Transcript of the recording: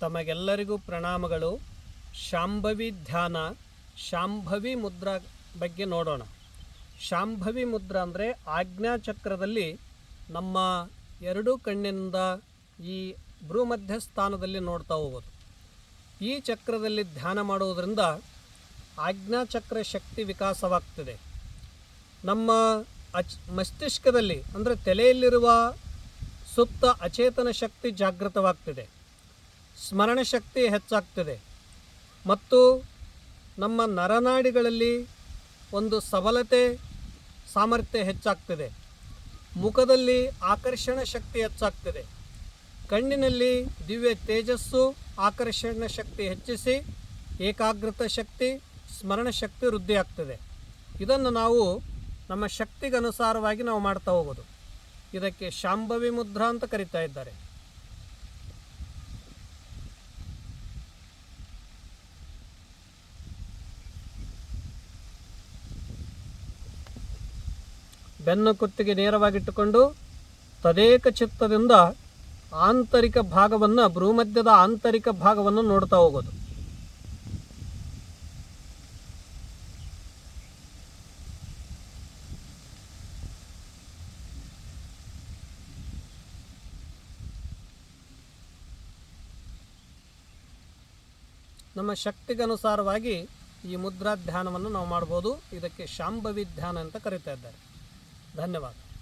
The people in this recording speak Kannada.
ತಮಗೆಲ್ಲರಿಗೂ ಪ್ರಣಾಮಗಳು. ಶಾಂಭವಿ ಧ್ಯಾನ, ಶಾಂಭವಿ ಮುದ್ರಾ ಬಗ್ಗೆ ನೋಡೋಣ. ಶಾಂಭವಿ ಮುದ್ರಾ ಅಂದರೆ ಆಜ್ಞಾಚಕ್ರದಲ್ಲಿ ನಮ್ಮ ಎರಡೂ ಕಣ್ಣಿನಿಂದ ಈ ಭ್ರೂಮಧ್ಯ ಸ್ಥಾನದಲ್ಲಿ ನೋಡ್ತಾ ಹೋಗೋದು. ಈ ಚಕ್ರದಲ್ಲಿ ಧ್ಯಾನ ಮಾಡುವುದರಿಂದ ಆಜ್ಞಾಚಕ್ರ ಶಕ್ತಿ ವಿಕಾಸವಾಗ್ತದೆ. ನಮ್ಮ ಅಚ್ ಮಸ್ತಿಷ್ಕದಲ್ಲಿ ಅಂದರೆ ತಲೆಯಲ್ಲಿರುವ ಸುಪ್ತ ಅಚೇತನ ಶಕ್ತಿ ಜಾಗೃತವಾಗ್ತದೆ. ಸ್ಮರಣ ಶಕ್ತಿ ಹೆಚ್ಚಾಗ್ತದೆ. ಮತ್ತು ನಮ್ಮ ನರನಾಡಿಗಳಲ್ಲಿ ಒಂದು ಸಬಲತೆ, ಸಾಮರ್ಥ್ಯ ಹೆಚ್ಚಾಗ್ತದೆ. ಮುಖದಲ್ಲಿ ಆಕರ್ಷಣ ಶಕ್ತಿ ಹೆಚ್ಚಾಗ್ತದೆ. ಕಣ್ಣಿನಲ್ಲಿ ದಿವ್ಯ ತೇಜಸ್ಸು ಆಕರ್ಷಣ ಶಕ್ತಿ ಹೆಚ್ಚಿಸಿ, ಏಕಾಗ್ರತ ಶಕ್ತಿ, ಸ್ಮರಣ ಶಕ್ತಿ ವೃದ್ಧಿ ಇದನ್ನು ನಾವು ನಮ್ಮ ಶಕ್ತಿಗನುಸಾರವಾಗಿ ನಾವು ಮಾಡ್ತಾ ಹೋಗೋದು. ಇದಕ್ಕೆ ಶಾಂಭವಿ ಮುದ್ರಾ ಅಂತ ಕರಿತಾ ಇದ್ದಾರೆ. ಬೆನ್ನು ಕುತ್ತಿಗೆ ನೇರವಾಗಿಟ್ಟುಕೊಂಡು ತದೇಕ ಚಿತ್ತದಿಂದ ಆಂತರಿಕ ಭಾಗವನ್ನು, ಭ್ರೂಮಧ್ಯದ ಆಂತರಿಕ ಭಾಗವನ್ನು ನೋಡ್ತಾ ಹೋಗೋದು. ನಮ್ಮ ಶಕ್ತಿಗನುಸಾರವಾಗಿ ಈ ಮುದ್ರಾ ಧ್ಯಾನವನ್ನು ನಾವು ಮಾಡ್ಬೋದು. ಇದಕ್ಕೆ ಶಾಂಭವಿ ಧ್ಯಾನ ಅಂತ ಕರೀತಾ ಇದ್ದಾರೆ. धन्यवाद.